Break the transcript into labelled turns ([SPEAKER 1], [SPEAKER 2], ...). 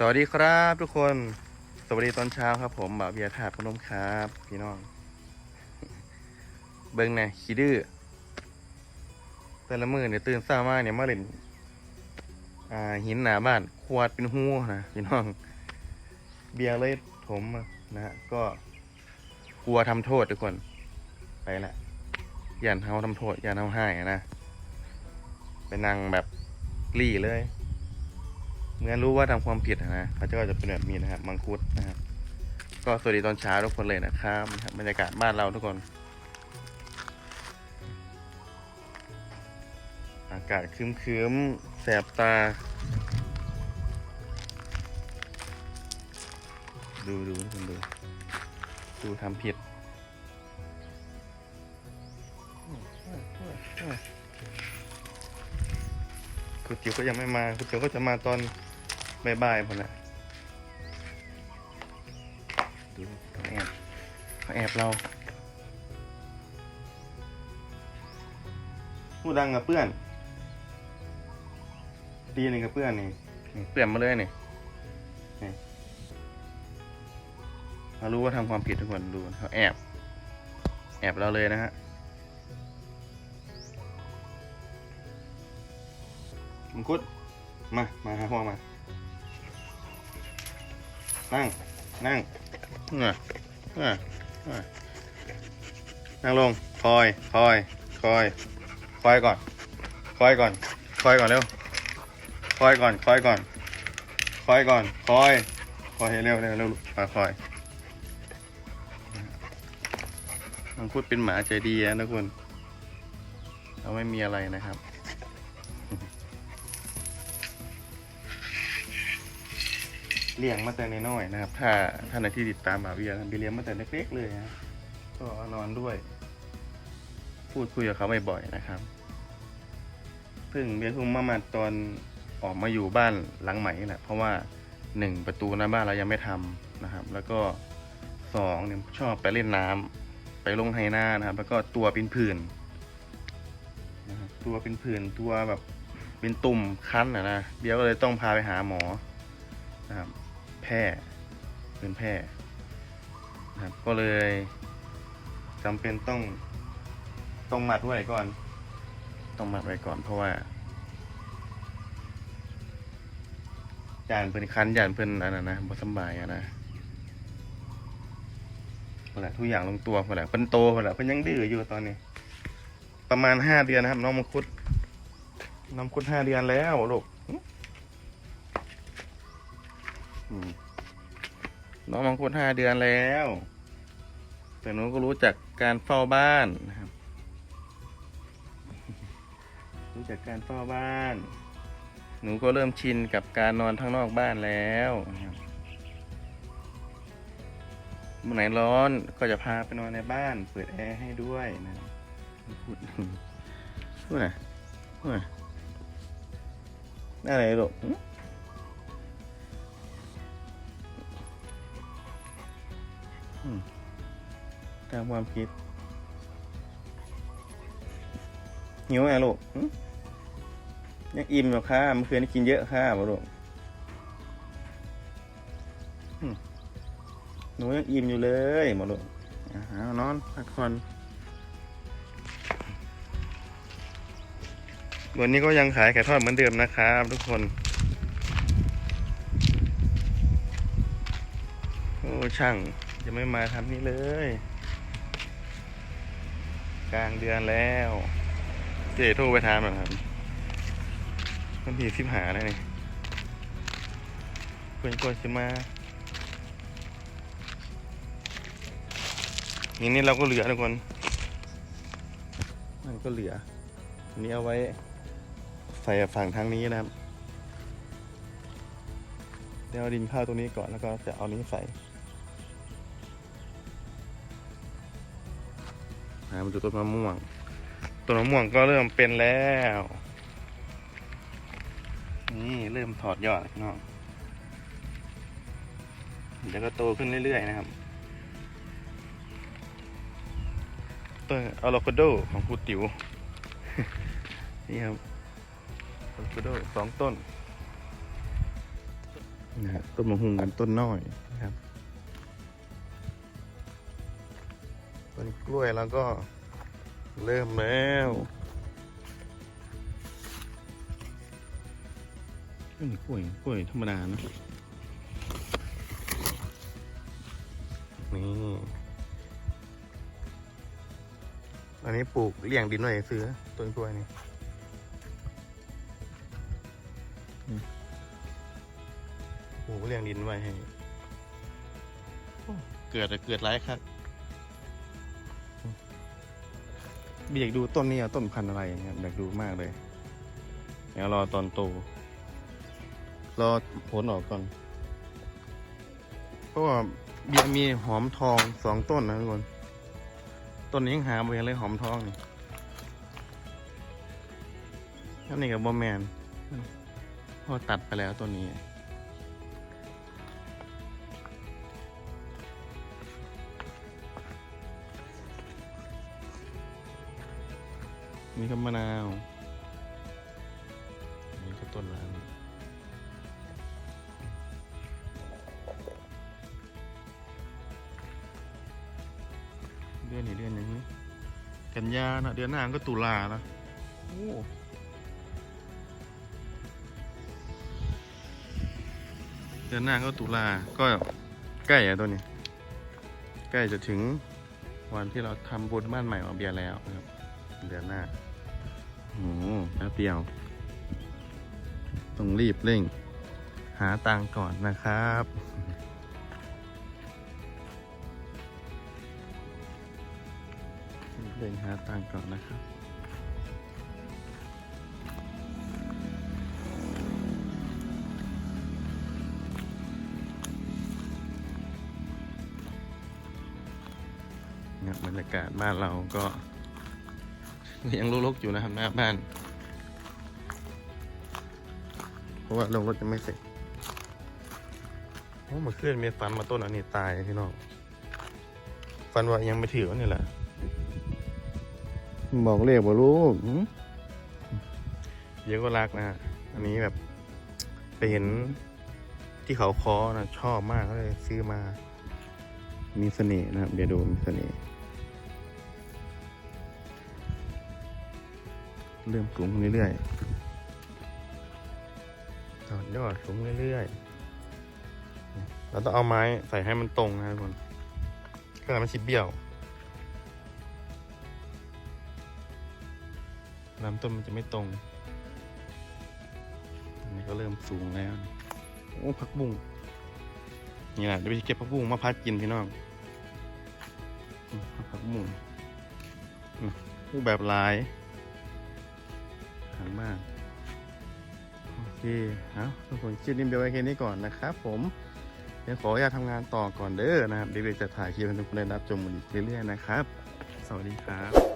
[SPEAKER 1] สวัสดีครับทุกคน สวัสดีตอนเช้าครับ ผมบ่าวเบียร์ถาดพนมครับ พี่น้อง เบิ้งน่ขี้ดื้อแต่ละมือเนี่ยตื่นเช้ามากเนี่ยมาเล่นอ่าหินหนาบ้านขวดเป็นหูนะพี่น้อง เบียร์เลยผมนะฮะก็กลัวทำโทษทุกคน ไปละยันเฮาทำโทษยันเฮาให้นะไปนั่งแบบรี่เลย เหมือนรู้ว่าทำความผิดอะนะเขาจะก็จะเป็นแบบนี้นะครับ มังคุดนะครับ ก็สวัสดีตอนเช้าทุกคนเลยนะครับบรรยากาศบ้านเราทุกคน อากาศครึ้มๆแสบตา ดูดูทุกคนดู ดูทำผิดคุณจิ๋วก็ยังไม่มาคุณจิ๋วก็จะมาตอน บ่ายๆพอนะดูเขาแอบเขาแอบเราพูดดังกับเพื่อน ตีหนึ่งกับเพื่อนนี่นี่เพื่อนมาเลยนี่นี่มารู้ว่าทำความผิดทุกคนดูเขาแอบ แอบเราเลยนะฮะมังคุดมา มาหาพ่อมา นั่ง นั่งเงยเงยเงยนั่งลง คอย คอย คอย คอยก่อน คอยก่อน คอยก่อนเร็ว คอยก่อน คอยก่อน คอยก่อน คอย คอยเร็วเร็วเร็วมาคอยมังคุดเป็นหมาใจดีนะทุกคนเราไม่มีอะไรนะครับ เลี้ยงมาแต่น้อยๆนะครับ ถ้าท่านที่ติดตามบาเวียนะเบีเลี้ยงมาแต่เล็กๆเลยนะก็นอนด้วย พูดคุยกับเขาบ่อยๆนะครับเพิ่งเบียเพิ่งมามาตอนออกมาอยู่บ้านหลังใหม่นี่แหละเพราะว่าหนึ่งประตูหน้าบ้านเรายังไม่ทำนะครับ แล้วก็สองเนี่ยชอบไปเล่นน้ำไปลงไฮนานะครับ แล้วก็ตัวเป็นผื่นนะครับตัวเป็นผื่นตัวแบบเป็นตุ่มคั้นนะนะเบียก็เลยต้องพาไปหาหมอนะครับ พร่เป็นแพร่นะครับก็เลยจำเป็นต้องต้องมัดไว้ก่อน ต้องมัดไว้ก่อนเพราะว่าจานเพิ่นคันจานเพิ่นอันนั้นนะบ่สบายอะนะหละทุกอย่างลงตัวหมดแหละเพิ่นโตหมดแหละเพิ่นยังดื้ออยู่ตอนนี้ ประมาณห้าเดือนนะครับ น้องมังคุดน้องมังคุดห้าเดือนแล้วลูก น้องมังคุดห้าเดือนแล้ว แต่หนูก็รู้จักการเฝ้าบ้านนะครับ รู้จักการเฝ้าบ้าน หนูก็เริ่มชินกับการนอนข้างนอกบ้านแล้วนะครับเมื่อไหนร้อนก็จะพาไปนอนในบ้าน เปิดแอร์ให้ด้วยนะพูดพูดนะพูดนะอะไรลูก ตามความคิดหิวไงลูกยังอิ่มหรอค่ะเมื่อคืนกินเยอะค่ะบ่ลูกหนูยังอิ่มอยู่เลยบ่ลูกเอานอนพักผ่อนวันนี้ก็ยังขายไก่ทอดเหมือนเดิมนะครับทุกคน โอ้ช่าง ยังไม่มาทำนี่เลย กลางเดือนแล้วเจ๊โทรไปถามหน่อยครับมันผีสิบหาแล้วนี่เพื่อนก็จะมานี่นี่เราก็เหลือทุกคน มันก็เหลืออันนี้เอาไว้ใส่ฝั่งทางนี้นะครับเดี๋ยวดินข้าวตรงนี้ก่อนแล้วก็จะเอานี้ใส่ อ่ามาดูต้นมะม่วง ต้นมะม่วงก็เริ่มเป็นแล้ว นี่เริ่มถอดยอดน้องเดี๋ยวก็โตขึ้นเรื่อยๆนะครับ ต้นอะโลคาโดของครูติ๋ว นี่ครับอะโลคาโดสองต้นนนะฮะต้นมะฮุงกันต้นน้อย ต้นกล้วยแล้วก็เริ่มแล้วนี่กล้วยกล้วยธรรมดานะนี่อันนี้ปลูกเลี้ยงดินไว้ซื้อต้นกล้วยนี่อืมปลูกเลี้ยงดินไว้ให้โอ้เกิดอะเกิดไรครับ อยากดูต้นนี้อะต้นพันธุ์อะไรครับอยากดูมากเลยเดี๋ยวรอตอนโตรอผลออกก่อนเพราะว่าเบียมีหอมทองสองต้นนะทุกคนต้นนี้ยังหาบ่เห็นเลยหอมทองนี่อันนี้กับบอแมนพอตัดไปแล้วต้น นี้นี่ก็มะนาว นี่ก็ต้นน้ำเดือนนี้เดือนยังนี้กันยานะเดือนหน้าก็ตุลานะโอ้เดือนหน้าก็ตุลา ก็ใกล้อะตัวนี้ ใกล้จะถึงวันที่เราทำบุญบ้านใหม่ของเบียร์แล้วนะครับ เดือนหน้า อ้โหแป๊บเดียว ต้องรีบเร่ง หาตังก่อนนะครับ เร่งหาตังก่อนนะครับบรรยากาศบ้านเราก็ ยังรกๆอยู่นะครับหน้าบ้าน เพราะว่าลงรถยังไม่เสร็จโอ้เมาเคลื่อนมีฟันมาต้นอันนี้ตายพี่น้องฟันว่ายังไม่ถือวะนี่แหละบอกเลขบ่ลูกหืมเดี๋ยวก็รักนะฮะอันนี้แบบไปเห็นที่เขาคอนะชอบมากก็เลยซื้อมา มีเสน่ห์นะครับเดี๋ยวดูมีเสน่ห์ เริ่มสูงเรื่อยๆตอยอดสูงเรื่อยๆเราต้องเอาไม้ใส่ให้มันตรงนะทุกคนก็มันชิบเบี้ยวลำต้นมันจะไม่ตรงอันนี้ก็เริ่มสูงแล้วโอ้ผักบุ้งนี่แหละเดี๋ยวไปเก็บผักบุ้งมาพัดกินพี่น้องอืมผักบุ้งรูปแบบลาย ทางมาน โอเคเอาทุกคนคลิปนี้เบลไว้แค่นี้ก่อนนะครับผมเดี๋ยวขออนุญาตทำงานต่อก่อนเด้อนะครับเดี๋ยวจะถ่ายคลิปให้ทุกคนได้รับชมอีกเรื่อยๆนะครับ สวัสดีครับ